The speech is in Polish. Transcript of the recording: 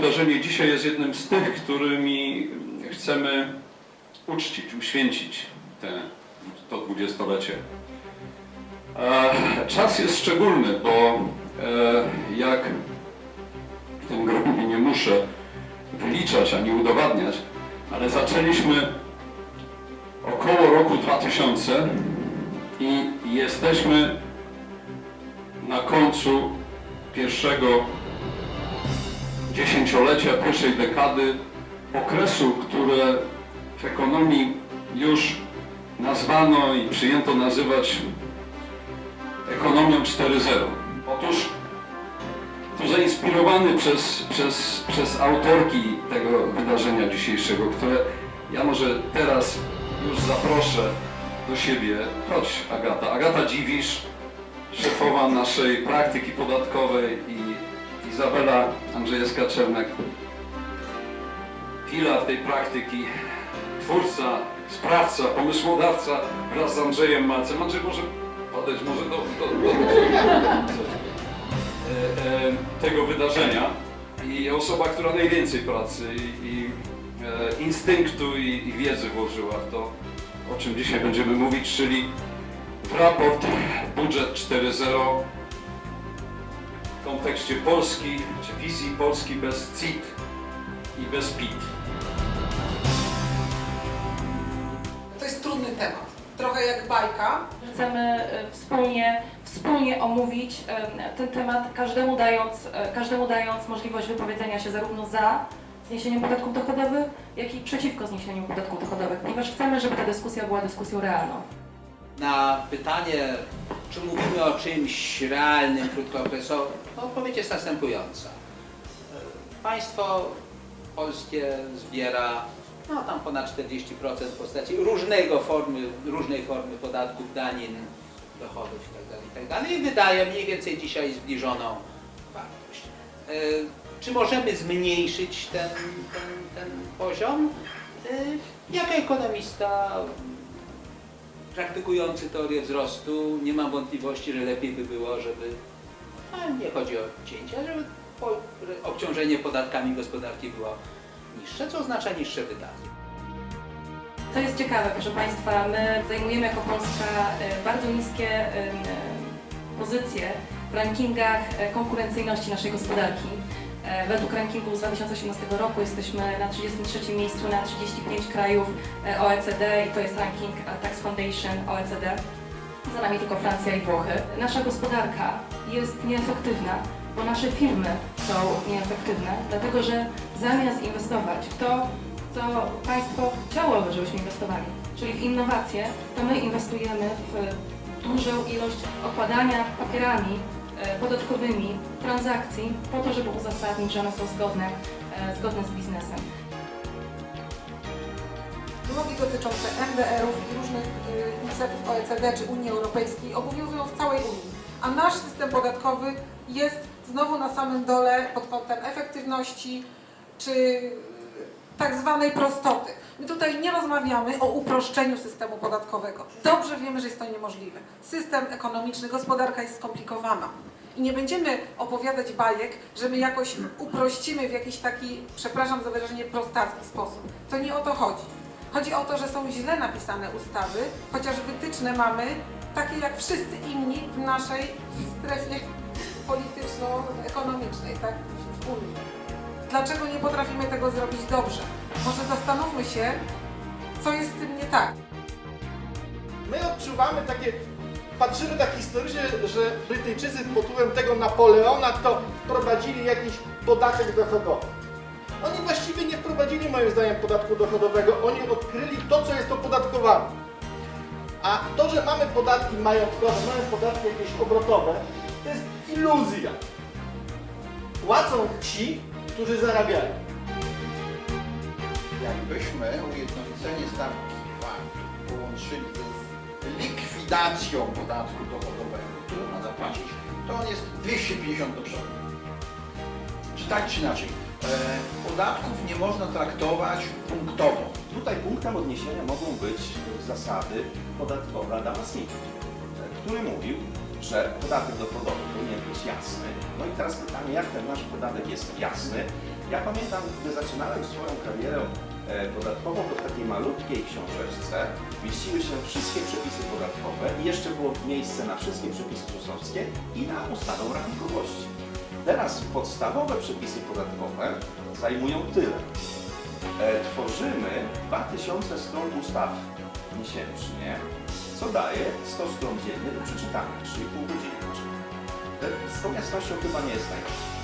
wydarzenie dzisiaj jest jednym z tych, którymi chcemy uczcić, uświęcić te, to dwudziestolecie. E, Czas jest szczególny, bo e, jak w tym grobie nie muszę wyliczać ani udowadniać, ale zaczęliśmy około roku 2000 i jesteśmy na końcu pierwszego dziesięciolecia, pierwszej dekady okresu, które w ekonomii już nazwano i przyjęto nazywać ekonomią 4.0. Otóż tu zainspirowany przez, przez, przez autorki tego wydarzenia dzisiejszego, które ja może teraz już zaproszę do siebie. Chodź Agata. Agata Dziwisz, szefowa naszej praktyki podatkowej i Izabela Andrzejewska-Czernek, filar tej praktyki, twórca, sprawca, pomysłodawca wraz z Andrzejem Macem. Andrzej może podejść może do, do, do, e, e, tego wydarzenia i osoba, która najwięcej pracy i, i e, instynktu i, i wiedzy włożyła w to, o czym dzisiaj będziemy mówić, czyli raport Budżet 4.0 w kontekście Polski, czy wizji Polski bez CIT i bez PIT. To jest trudny temat. Trochę jak bajka. Chcemy e, wspólnie, wspólnie omówić e, ten temat, każdemu dając, e, każdemu dając możliwość wypowiedzenia się zarówno za zniesieniem podatków dochodowych, jak i przeciwko zniesieniu podatków dochodowych, ponieważ chcemy, żeby ta dyskusja była dyskusją realną. Na pytanie, czy mówimy o czymś realnym, krótkookresowym, odpowiedź jest następująca. Państwo polskie zbiera no, tam ponad 40% w postaci różnego formy, różnej formy podatków, danin, dochodów itd., itd. i wydaje mniej więcej dzisiaj zbliżoną wartość. E, Czy możemy zmniejszyć ten, ten, ten poziom? E, Jako ekonomista praktykujący teorię wzrostu, nie mam wątpliwości, że lepiej by było, żeby, a nie chodzi o cięcia, żeby obciążenie podatkami gospodarki było niższe, co oznacza niższe wydatki. Co jest ciekawe, proszę Państwa, my zajmujemy jako Polska e, bardzo niskie e, e, pozycje w rankingach konkurencyjności naszej gospodarki. E, Według rankingu z 2018 roku jesteśmy na 33 miejscu na 35 krajów e, OECD i to jest ranking e, Tax Foundation OECD. Za nami tylko Francja i Włochy. Nasza gospodarka jest nieefektywna, bo nasze firmy są nieefektywne, dlatego że zamiast inwestować w to, co Państwo chciałoby, żebyśmy inwestowali, czyli w innowacje, to my inwestujemy w dużą ilość okładania papierami podatkowymi transakcji po to, żeby uzasadnić, że one są zgodne, e, zgodne z biznesem. Wymogi dotyczące MDR-ów i różnych y, inicjatyw OECD czy Unii Europejskiej obowiązują w całej Unii, a nasz system podatkowy jest znowu na samym dole pod kątem efektywności czy tak zwanej prostoty. My tutaj nie rozmawiamy o uproszczeniu systemu podatkowego. Dobrze wiemy, że jest to niemożliwe. System ekonomiczny, gospodarka jest skomplikowana. I nie będziemy opowiadać bajek, że my jakoś uprościmy w jakiś taki, przepraszam za wyrażenie, prostacki sposób. To nie o to chodzi. Chodzi o to, że są źle napisane ustawy, chociaż wytyczne mamy takie jak wszyscy inni w naszej strefie polityczno-ekonomicznej, tak, w Unii. Dlaczego nie potrafimy tego zrobić dobrze? Może zastanówmy się, co jest z tym nie tak. My odczuwamy takie, patrzymy tak historycznie, że Brytyjczycy pod wpływem tego Napoleona to wprowadzili jakiś podatek dochodowy. Oni właściwie nie wprowadzili moim zdaniem podatku dochodowego, oni odkryli to, co jest opodatkowane. A to, że mamy podatki majątkowe, mamy podatki jakieś obrotowe, to jest iluzja. Płacą ci, którzy zarabiają. Jakbyśmy ujednolicenie stawki VAT połączyli z likwidacją podatku dochodowego, który ma zapłacić, to on jest 250 do przodu. Czy tak czy inaczej? E, podatków nie można traktować punktowo. Tutaj punktem odniesienia mogą być zasady podatkowe Adama Smitha, który mówił, że podatek dochodowy powinien być jasny. No i teraz pytanie, jak ten nasz podatek jest jasny, Ja pamiętam, gdy zaczynałem swoją karierę podatkową, to w takiej malutkiej książeczce mieściły się wszystkie przepisy podatkowe i jeszcze było miejsce na wszystkie przepisy ZUS-owskie i na ustawę rachunkowości. Teraz podstawowe przepisy podatkowe zajmują tyle. E, Tworzymy 2000 stron ustaw miesięcznie, co daje 100 stron dziennie do przeczytania, 3,5 godziny. E, Z tą jasnością chyba nie jest najgorzej.